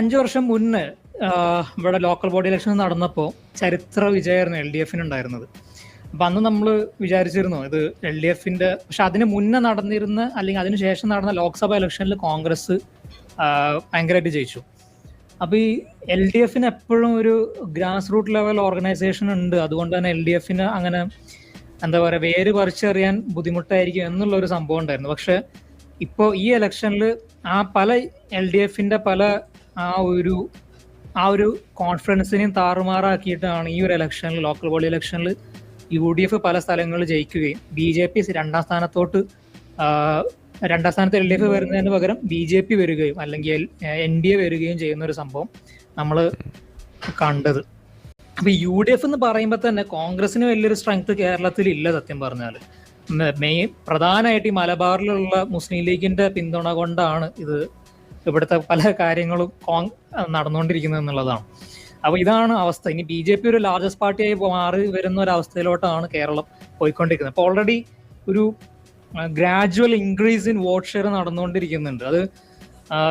അഞ്ചു വർഷം മുന്നേ ഇവിടെ ലോക്കൽ ബോഡി ഇലക്ഷൻ നടന്നപ്പോൾ ചരിത്ര വിജയമായിരുന്നു എൽ ഡി എഫിന് ഉണ്ടായിരുന്നത് അപ്പം അന്ന് നമ്മൾ വിചാരിച്ചിരുന്നു ഇത് എൽ ഡി എഫിന്റെ പക്ഷെ അതിന് മുന്നേ നടന്നിരുന്ന അല്ലെങ്കിൽ അതിന് ശേഷം നടന്ന ലോക്സഭാ ഇലക്ഷനിൽ കോൺഗ്രസ് ഭയങ്കരമായിട്ട് ജയിച്ചു. അപ്പൊ ഈ എൽ ഡി എഫിന് എപ്പോഴും ഒരു ഗ്രാസ് റൂട്ട് ലെവൽ ഓർഗനൈസേഷൻ ഉണ്ട്. അതുകൊണ്ട് തന്നെ എൽ ഡി എഫിന് അങ്ങനെ എന്താ പറയുക വേര് പറിച്ചറിയാൻ ബുദ്ധിമുട്ടായിരിക്കും എന്നുള്ള ഒരു സംഭവം ഉണ്ടായിരുന്നു. പക്ഷെ ഇപ്പോൾ ഈ ഇലക്ഷനിൽ ആ പല എൽ ഡി എഫിന്റെ പല ആ ഒരു ആ ഒരു കോൺഫിഡൻസിനെയും താറുമാറാക്കിയിട്ടാണ് ഈ ഒരു ഇലക്ഷനിൽ ലോക്കൽ ബോഡി ഇലക്ഷനിൽ യു ഡി എഫ് പല സ്ഥലങ്ങളിൽ ജയിക്കുകയും. ബി ജെ പി രണ്ടാം സ്ഥാനത്തോട്ട് രണ്ടാം സ്ഥാനത്ത് എൽ ഡി എഫ് വരുന്നതിന് പകരം ബി ജെ പി വരികയും അല്ലെങ്കിൽ എൻ ഡി എ വരികയും ചെയ്യുന്ന ഒരു സംഭവം നമ്മൾ കണ്ടത്. അപ്പൊ യു ഡി എഫ് എന്ന് പറയുമ്പോൾ തന്നെ കോൺഗ്രസിന് വലിയൊരു സ്ട്രെങ്ത് കേരളത്തിൽ ഇല്ല സത്യം പറഞ്ഞാൽ മെയിൻ പ്രധാനമായിട്ട് ഈ മലബാറിലുള്ള മുസ്ലിം ലീഗിന്റെ പിന്തുണ കൊണ്ടാണ് ഇത് ഇവിടുത്തെ പല കാര്യങ്ങളും കോൺ നടന്നുകൊണ്ടിരിക്കുന്നത് എന്നുള്ളതാണ്. അപ്പൊ ഇതാണ് അവസ്ഥ. ഇനി ബി ജെ പി ഒരു ലാർജസ്റ്റ് പാർട്ടിയായി മാറി വരുന്ന ഒരു അവസ്ഥയിലോട്ടാണ് കേരളം പോയിക്കൊണ്ടിരിക്കുന്നത്. അപ്പൊ ഓൾറെഡി ഒരു gradual increase in vote share നടന്നുകൊണ്ടിരിക്കുന്നുണ്ട്. അത്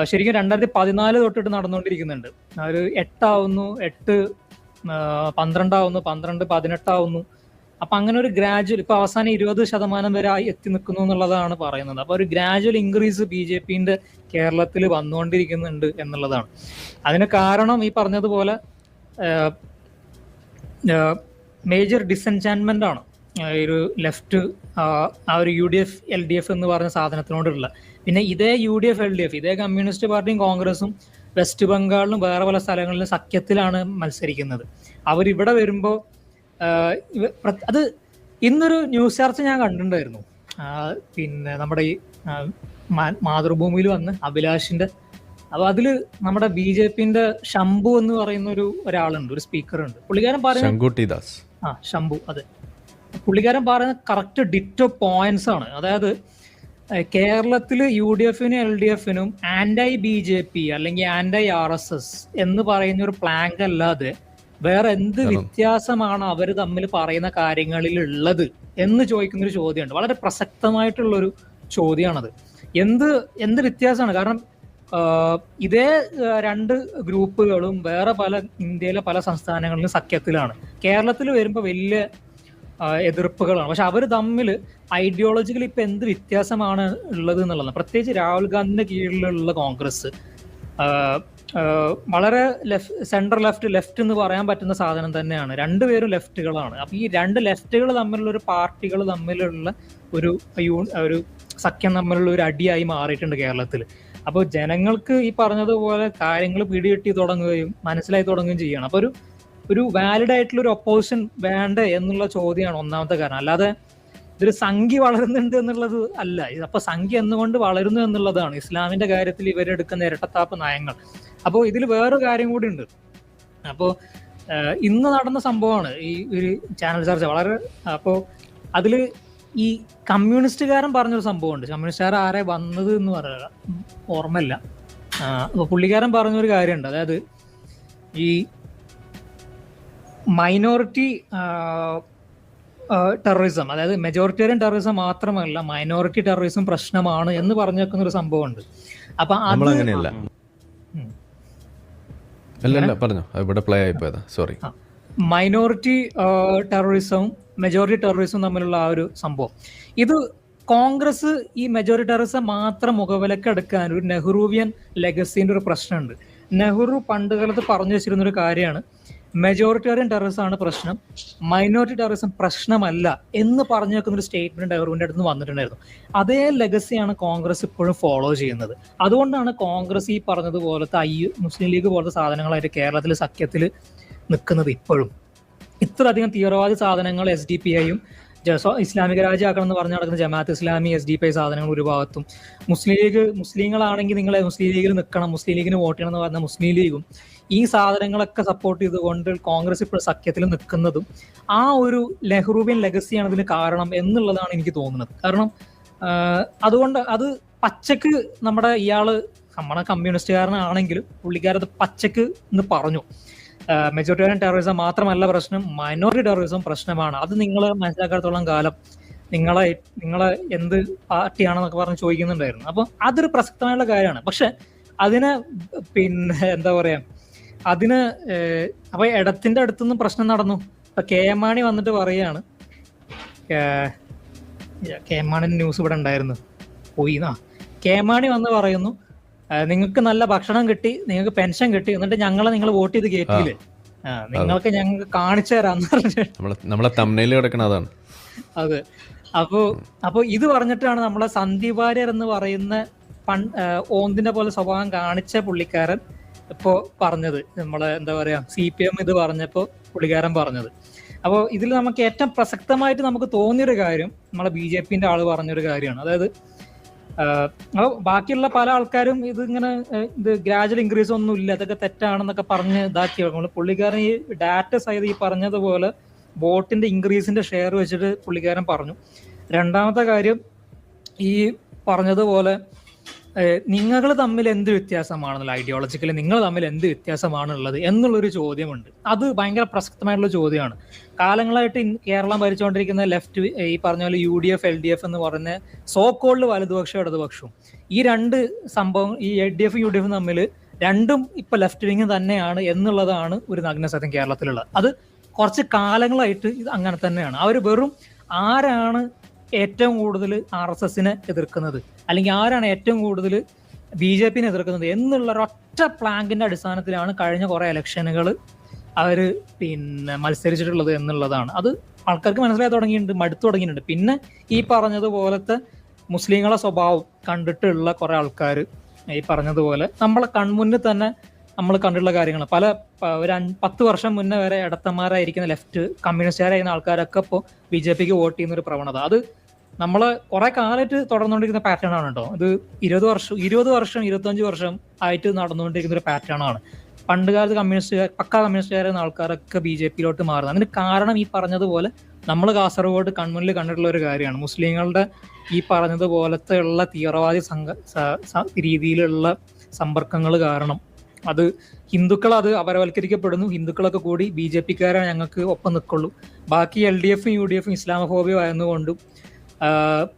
ശരിക്കും രണ്ടായിരത്തി പതിനാല് തൊട്ടിട്ട് നടന്നുകൊണ്ടിരിക്കുന്നുണ്ട്. ഒരു എട്ടാവുന്നു എട്ട് പന്ത്രണ്ടാവുന്നു പന്ത്രണ്ട് പതിനെട്ടാവുന്നു അപ്പൊ അങ്ങനെ ഒരു ഗ്രാജുവൽ ഇപ്പൊ അവസാനം ഇരുപത് ശതമാനം വരെ ആയി എത്തി നിൽക്കുന്നു എന്നുള്ളതാണ് പറയുന്നത്. അപ്പൊ ഒരു ഗ്രാജുവൽ ഇൻക്രീസ് ബി ജെ പിന്റെ കേരളത്തിൽ വന്നുകൊണ്ടിരിക്കുന്നുണ്ട് എന്നുള്ളതാണ്. അതിന് കാരണം ഈ പറഞ്ഞതുപോലെ മേജർ ഡിസെൻചാൻമെന്റ് ആണ്. ഒരു ലെഫ്റ്റ് ആ ഒരു U D F L D F എന്ന് പറഞ്ഞ സാധനത്തിനോടുള്ള. പിന്നെ ഇതേ U D F L D F ഇതേ കമ്മ്യൂണിസ്റ്റ് പാർട്ടിയും കോൺഗ്രസും വെസ്റ്റ് ബംഗാളിലും വേറെ പല സ്ഥലങ്ങളിലും സഖ്യത്തിലാണ് മത്സരിക്കുന്നത്. അവരിവിടെ വരുമ്പോൾ അത് ഇന്നൊരു ന്യൂസ് ചർച്ച ഞാൻ കണ്ടിട്ടുണ്ടായിരുന്നു. പിന്നെ നമ്മുടെ ഈ മാതൃഭൂമിയിൽ വന്ന് അഭിലാഷിന്റെ അപ്പൊ അതിൽ നമ്മുടെ ബി ജെ പിന്റെ ശംഭു എന്ന് പറയുന്ന ഒരു ഒരാളുണ്ട് ഒരു സ്പീക്കർ ഉണ്ട് പുള്ളിക്കാരൻ പറയുന്നത് ആ ശംഭു അതെ. പുള്ളിക്കാരൻ പറയുന്ന കറക്റ്റ് ഡിറ്റോ പോയിന്റ്സ് ആണ്. അതായത് കേരളത്തിൽ യു ഡി എഫിനും എൽ ഡി എഫിനും ആന്റൈ ബി ജെ പി അല്ലെങ്കിൽ ആന്റൈ ആർ എസ് എസ് എന്ന് പറയുന്ന ഒരു പ്ലാങ്ക് അല്ലാതെ വേറെ എന്ത് വ്യത്യാസമാണ് അവർ തമ്മിൽ പറയുന്ന കാര്യങ്ങളിൽ ഉള്ളത് എന്ന് ചോദിക്കുന്ന ഒരു ചോദ്യമുണ്ട്. വളരെ പ്രസക്തമായിട്ടുള്ള ഒരു ചോദ്യമാണത്. എന്ത് എന്ത് വ്യത്യാസമാണ്? കാരണം ഇതേ രണ്ട് ഗ്രൂപ്പുകളും വേറെ പല ഇന്ത്യയിലെ പല സംസ്ഥാനങ്ങളിലും സഖ്യത്തിലാണ്. കേരളത്തിൽ വരുമ്പോൾ വലിയ എതിർപ്പുകളാണ്. പക്ഷെ അവർ തമ്മിൽ ഐഡിയോളജിക്കലി ഇപ്പം എന്ത് വ്യത്യാസമാണ് ഉള്ളത് എന്നുള്ളതാണ്. പ്രത്യേകിച്ച് രാഹുൽ ഗാന്ധിന്റെ കീഴിലുള്ള കോൺഗ്രസ് വളരെ സെൻട്രൽ ലെഫ്റ്റ് ലെഫ്റ്റ് എന്ന് പറയാൻ പറ്റുന്ന സാധനം തന്നെയാണ്. രണ്ടുപേരും ലെഫ്റ്റുകളാണ്. അപ്പൊ ഈ രണ്ട് ലെഫ്റ്റുകൾ തമ്മിലുള്ള ഒരു പാർട്ടികൾ തമ്മിലുള്ള ഒരു ഒരു സഖ്യം തമ്മിലുള്ള ഒരു അടിയായി മാറിയിട്ടുണ്ട് കേരളത്തിൽ അപ്പോൾ ജനങ്ങൾക്ക് ഈ പറഞ്ഞതുപോലെ കാര്യങ്ങൾ പിടികിട്ടി തുടങ്ങുകയും മനസ്സിലായി തുടങ്ങുകയും ചെയ്യണം. അപ്പോൾ ഒരു ഒരു വാലിഡ് ആയിട്ടുള്ള ഒരു ഒപ്പോസിഷൻ വേണ്ടേ എന്നുള്ള ചോദ്യമാണ് ഒന്നാമത്തെ കാരണം. അല്ലാതെ ഇതൊരു സംഖ്യ വളരുന്നുണ്ട് എന്നുള്ളത് അല്ല. അപ്പൊ സംഖ്യ എന്നുകൊണ്ട് വളരുന്നു എന്നുള്ളതാണ് ഇസ്ലാമിന്റെ കാര്യത്തിൽ ഇവരെടുക്കുന്ന ഇരട്ടത്താപ്പ് നയങ്ങൾ. അപ്പോൾ ഇതിൽ വേറൊരു കാര്യം കൂടി ഉണ്ട്. അപ്പോൾ ഇന്ന് നടന്ന സംഭവമാണ് ഈ ഒരു ചാനൽ ചർച്ച. വളരെ അപ്പോൾ അതിൽ ഈ കമ്മ്യൂണിസ്റ്റുകാരൻ പറഞ്ഞൊരു സംഭവമുണ്ട്. കമ്മ്യൂണിസ്റ്റുകാർ ആരെ വന്നത് എന്ന് പറയുക ഓർമ്മയില്ല. അപ്പോൾ പുള്ളിക്കാരൻ പറഞ്ഞൊരു കാര്യമുണ്ട്. അതായത് ഈ മൈനോറിറ്റി ടെററിസം അതായത് മെജോറിറ്റേറിയൻ ടെററിസം മാത്രമല്ല മൈനോറിറ്റി ടെററിസം പ്രശ്നമാണ് എന്ന് പറഞ്ഞു വെക്കുന്ന ഒരു സംഭവമുണ്ട്. അപ്പൊ അത്. അല്ല പറഞ്ഞോ. ഇവിടെ പ്ലേ ആയി പോയതാ സോറി മൈനോറിറ്റി ടെററിസവും മെജോറിറ്റി ടെററിസവും തമ്മിലുള്ള ആ ഒരു സംഭവം. ഇത് കോൺഗ്രസ് ഈ മെജോറിറ്റി ടെററിസം മാത്രം മുഖവിലക്കെടുക്കാൻ ഒരു നെഹ്റുവിയൻ ലെഗസിന്റെ ഒരു പ്രശ്നമുണ്ട്. നെഹ്റു പണ്ട് കാലത്ത് പറഞ്ഞു വെച്ചിരുന്ന ഒരു കാര്യമാണ്. മെജോറിറ്റേറിയൻ ടെററിസം ആണ് പ്രശ്നം. മൈനോറിറ്റി ടെററിസം പ്രശ്നമല്ല എന്ന് പറഞ്ഞു വെക്കുന്ന ഒരു സ്റ്റേറ്റ്മെന്റ് നെഹ്റുവിന്റെ അടുത്ത് വന്നിട്ടുണ്ടായിരുന്നു. അതേ ലെഗസിയാണ് കോൺഗ്രസ് ഇപ്പോഴും ഫോളോ ചെയ്യുന്നത്. അതുകൊണ്ടാണ് കോൺഗ്രസ് ഈ പറഞ്ഞതുപോലത്തെ ഐ മുസ്ലിം ലീഗ് പോലത്തെ സാധനങ്ങളായിട്ട് കേരളത്തിൽ സഖ്യത്തിൽ നിൽക്കുന്നത് ഇപ്പോഴും. ഇത്രയധികം തീവ്രവാദി സാധനങ്ങൾ എസ് ഡി പി ഐയും ഇസ്ലാമിക രാജ്യമാക്കണം എന്ന് പറഞ്ഞു നടക്കുന്ന Jamaat Islami S D P സാധനങ്ങൾ ഒരു ഭാഗത്തും. മുസ്ലിം ലീഗ് മുസ്ലിങ്ങളാണെങ്കിൽ നിങ്ങൾ മുസ്ലിം ലീഗിൽ നിൽക്കണം മുസ്ലിം ലീഗിന് വോട്ട് ചെയ്യണം എന്ന് പറഞ്ഞ മുസ്ലിം ലീഗും ഈ സാധനങ്ങളൊക്കെ സപ്പോർട്ട് ചെയ്തുകൊണ്ട് കോൺഗ്രസ് ഇപ്പോൾ സഖ്യത്തിൽ നിൽക്കുന്നതും ആ ഒരു നെഹ്റുവിൻ ലെഗസിയാണ് ഇതിന് കാരണം എന്നുള്ളതാണ് എനിക്ക് തോന്നുന്നത്. കാരണം അതുകൊണ്ട് അത് പച്ചക്ക് നമ്മുടെ ഇയാൾ നമ്മുടെ കമ്മ്യൂണിസ്റ്റുകാരനാണെങ്കിലും പുള്ളിക്കാരത് പച്ചക്ക് എന്ന് പറഞ്ഞു. മെജോറിറ്റേറിയൻ ടെററിസം മാത്രമല്ല പ്രശ്നം മൈനോറിറ്റി ടെററിസം പ്രശ്നമാണ്. അത് നിങ്ങൾ മനസ്സിലാക്കാത്തോളം കാലം നിങ്ങളെ നിങ്ങളെ എന്ത് പാർട്ടിയാണെന്നൊക്കെ പറഞ്ഞ് ചോദിക്കുന്നുണ്ടായിരുന്നു. അപ്പൊ അതൊരു പ്രസക്തമായുള്ള കാര്യമാണ്. പക്ഷെ അതിന് പിന്നെ എന്താ പറയാ അതിന് അപ്പൊ ഇടത്തിന്റെ അടുത്തുനിന്ന് പ്രശ്നം നടന്നു. ഇപ്പൊ കെ എം മാണി വന്നിട്ട് പറയാണ് കെ എം മാണിന്റെ ന്യൂസ് ഇവിടെ ഉണ്ടായിരുന്നു. പോയി ആ. കെ എം മാണി വന്ന് പറയുന്നു നിങ്ങൾക്ക് നല്ല ഭക്ഷണം കിട്ടി നിങ്ങൾക്ക് പെൻഷൻ കിട്ടി എന്നിട്ട് ഞങ്ങളെ നിങ്ങൾ വോട്ട് ചെയ്ത് കയറ്റിയില്ലേ നിങ്ങൾക്ക് ഞങ്ങൾക്ക് കാണിച്ചു തരാന്ന് പറഞ്ഞു നമ്മളെ നമ്മളെ തമ്മനയിൽ കിടക്കണ അതാണ്. അതെ. അപ്പോ അപ്പൊ ഇത് പറഞ്ഞിട്ടാണ് നമ്മളെ സന്ദീപ് വാര്യർ എന്ന് പറയുന്ന പൺ ഓന്തിന്റെ പോലെ സ്വഭാവം കാണിച്ച പുള്ളിക്കാരൻ ഇപ്പോ പറഞ്ഞത്. നമ്മളെ എന്താ പറയാ സി പി എം ഇത് പറഞ്ഞപ്പോ പുള്ളിക്കാരൻ പറഞ്ഞത്. അപ്പോൾ ഇതിൽ നമുക്ക് ഏറ്റവും പ്രസക്തമായിട്ട് നമുക്ക് തോന്നിയൊരു കാര്യം നമ്മളെ ബി ജെ പിന്റെ ആൾ പറഞ്ഞൊരു കാര്യമാണ്. അതായത് ആഹ് അപ്പൊ ബാക്കിയുള്ള പല ആൾക്കാരും ഇത് ഇങ്ങനെ ഇത് ഗ്രാജുവൽ ഇൻക്രീസ് ഒന്നും ഇല്ല. അതൊക്കെ തെറ്റാണെന്നൊക്കെ പറഞ്ഞ് ഇതാക്കി നമ്മൾ പുള്ളിക്കാരൻ ഈ ഡാറ്റ സഹിതം ഈ പറഞ്ഞതുപോലെ ബോട്ടിന്റെ ഇൻക്രീസിന്റെ ഷെയർ വെച്ചിട്ട് പുള്ളിക്കാരൻ പറഞ്ഞു. രണ്ടാമത്തെ കാര്യം ഈ പറഞ്ഞതുപോലെ നിങ്ങൾ തമ്മിൽ എന്ത് വ്യത്യാസമാണെന്നുള്ള ഐഡിയോളജിക്കലി നിങ്ങൾ തമ്മിൽ എന്ത് വ്യത്യാസമാണുള്ളത് എന്നുള്ളൊരു ചോദ്യമുണ്ട്. അത് ഭയങ്കര പ്രസക്തമായിട്ടുള്ള ചോദ്യമാണ്. കാലങ്ങളായിട്ട് കേരളം ഭരിച്ചുകൊണ്ടിരിക്കുന്ന ലെഫ്റ്റ് ഈ പറഞ്ഞ പോലെ U D F L D F എന്ന് പറയുന്ന സോ വലതുപക്ഷവും ഇടതുപക്ഷവും ഈ രണ്ട് സംഭവം ഈ L D F U D എഫും തമ്മിൽ രണ്ടും ഇപ്പൊ ലെഫ്റ്റ് വിങ് തന്നെയാണ് എന്നുള്ളതാണ് ഒരു നഗ്ന സത്യം കേരളത്തിലുള്ളത്. അത് കുറച്ച് കാലങ്ങളായിട്ട് ഇത് അങ്ങനെ തന്നെയാണ്. അവർ വെറും ആരാണ് ഏറ്റവും കൂടുതൽ ആർ എസ് എസിനെ എതിർക്കുന്നത്? അല്ലെങ്കിൽ ആരാണ് ഏറ്റവും കൂടുതൽ ബി ജെ പിനെ എതിർക്കുന്നത് എന്നുള്ള ഒരൊറ്റ പ്ലാങ്കിന്റെ അടിസ്ഥാനത്തിലാണ് കഴിഞ്ഞ കുറേ ഇലക്ഷനുകൾ അവർ പിന്നെ മത്സരിച്ചിട്ടുള്ളത് എന്നുള്ളതാണ്. അത് ആൾക്കാർക്ക് മനസ്സിലായി തുടങ്ങിയിട്ടുണ്ട് മടുത്തു തുടങ്ങിയിട്ടുണ്ട്. പിന്നെ ഈ പറഞ്ഞതുപോലത്തെ മുസ്ലിങ്ങളെ സ്വഭാവം കണ്ടിട്ടുള്ള കുറേ ആൾക്കാർ ഈ പറഞ്ഞതുപോലെ നമ്മളെ കൺമുന്നിൽ തന്നെ നമ്മൾ കണ്ടിട്ടുള്ള കാര്യങ്ങൾ. പല ഒരു പത്ത് വർഷം മുന്നേ വരെ ഇടത്തന്മാരായിരിക്കുന്ന ലെഫ്റ്റ് കമ്മ്യൂണിസ്റ്റുകാരായിരുന്ന ആൾക്കാരൊക്കെ ഇപ്പോൾ ബി ജെ പിക്ക് വോട്ട് ചെയ്യുന്ന ഒരു പ്രവണത. അത് നമ്മൾ കുറെ കാലമായിട്ട് തുടർന്നുകൊണ്ടിരിക്കുന്ന പാറ്റേൺ ആണ് കേട്ടോ ഇത് ഇരുപത് വർഷം ഇരുപത് വർഷം ഇരുപത്തഞ്ച് വർഷം ആയിട്ട് നടന്നുകൊണ്ടിരിക്കുന്ന ഒരു പാറ്റേൺ ആണ്. പണ്ട് കാലത്ത് കമ്മ്യൂണിസ്റ്റുകാർ പക്ക കമ്മ്യൂണിസ്റ്റുകാരുന്ന ആൾക്കാരൊക്കെ ബി ജെ പിയിലോട്ട് മാറുന്നത്. അതിന് കാരണം ഈ പറഞ്ഞതുപോലെ നമ്മൾ കാസർഗോഡ് കൺമുന്നിൽ കണ്ടിട്ടുള്ള ഒരു കാര്യമാണ്. മുസ്ലിങ്ങളുടെ ഈ പറഞ്ഞതുപോലത്തെ ഉള്ള തീവ്രവാദി സംഘ രീതിയിലുള്ള സമ്പർക്കങ്ങൾ കാരണം അത് ഹിന്ദുക്കൾ അത് അപരവൽക്കരിക്കപ്പെടുന്നു. ഹിന്ദുക്കളൊക്കെ കൂടി ബി ജെ ഞങ്ങൾക്ക് ഒപ്പം നിൽക്കുള്ളൂ ബാക്കി എൽ ഡി എഫും യു ഡി എഫും ഇസ്ലാമോഫോബിയ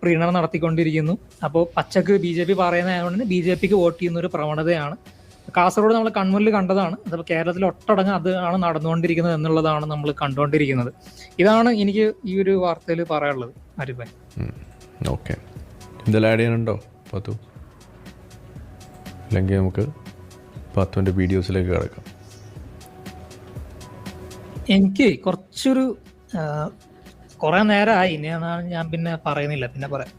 പ്രീണനം നടത്തിക്കൊണ്ടിരിക്കുന്നു. അപ്പോൾ പച്ചക്ക് ബി ജെ പി പറയുന്നതുകൊണ്ട് ബി ജെ പിക്ക് വോട്ട് ചെയ്യുന്ന ഒരു പ്രവണതയാണ്. കാസർഗോഡ് നമ്മൾ കൺമുന്നിൽ കണ്ടതാണ്. അതപ്പോൾ കേരളത്തിൽ ഒട്ടടങ്ങ് അതാണ് നടന്നുകൊണ്ടിരിക്കുന്നത് എന്നുള്ളതാണ് നമ്മൾ കണ്ടുകൊണ്ടിരിക്കുന്നത് ഇതാണ് എനിക്ക് ഈ ഒരു വാർത്തയിൽ പറയാനുള്ളത്. അരിപ്പൻ. ഓക്കെ. എന്തെല്ലാം ആഡ് ചെയ്യാനുണ്ടോ പത്തു? അല്ലെങ്കിൽ നമുക്ക് പത്തുവിന്റെ വീഡിയോസിലേക്ക് കിടക്കാം. എനിക്ക് കുറച്ചൊരു കുറെ നേരമായി ഇനി എന്നാണ് ഞാൻ പിന്നെ പറയുന്നില്ല. പിന്നെ പറയാം.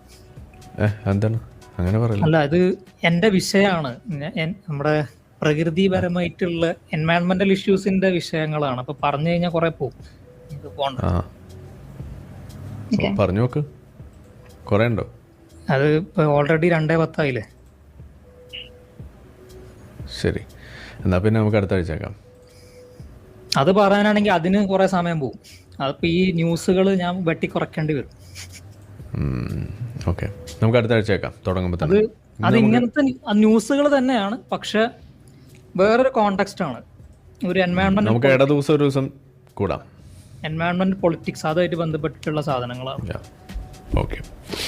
എന്താണ്? അങ്ങനെ പറയില്ല. അല്ല അത് എന്റെ വിഷയമാണ്. നമ്മുടെ പ്രകൃതിപരമായിട്ടുള്ള എൻവയൺമെന്റൽ ഇഷ്യൂസിന്റെ വിഷയങ്ങളാണ്. അപ്പൊ പറഞ്ഞു കഴിഞ്ഞാൽ കുറെ പോകും പറഞ്ഞു നോക്ക്. കുറേ ഉണ്ടോ? അത് ഓൾറെഡി രണ്ടേ പത്തായില്ലേ? ശരി. എന്നാ പിന്നെ നമുക്ക് അടുത്ത ആഴ്ച അത് പറയാനാണെങ്കിൽ അതിന് കുറെ സമയം പോകും അതിപ്പോ ഈ ന്യൂസുകൾ ഞാൻ വെട്ടി കുറയ്ക്കേണ്ടി വരും ഓക്കെ. നമുക്ക് അടുത്ത ആഴ്ച ആക്കാം തുടങ്ങുമ്പോൾ അത് അത് ഇങ്ങനത്തെ ന്യൂസുകൾ തന്നെയാണ്. പക്ഷെ വേറൊരു കോണ്ടെക്സ്റ്റ് ആണ്. ഒരു എൻവയോൺമെന്റ് നമുക്ക് ഇട ദിവസം ഒരു ദിവസം കൂടാം. എൻവയോൺമെന്റ് പൊളിറ്റിക്സ് അതുമായിട്ട് ബന്ധപ്പെട്ടിട്ടുള്ള സാധനങ്ങളാണ്. ഓക്കെ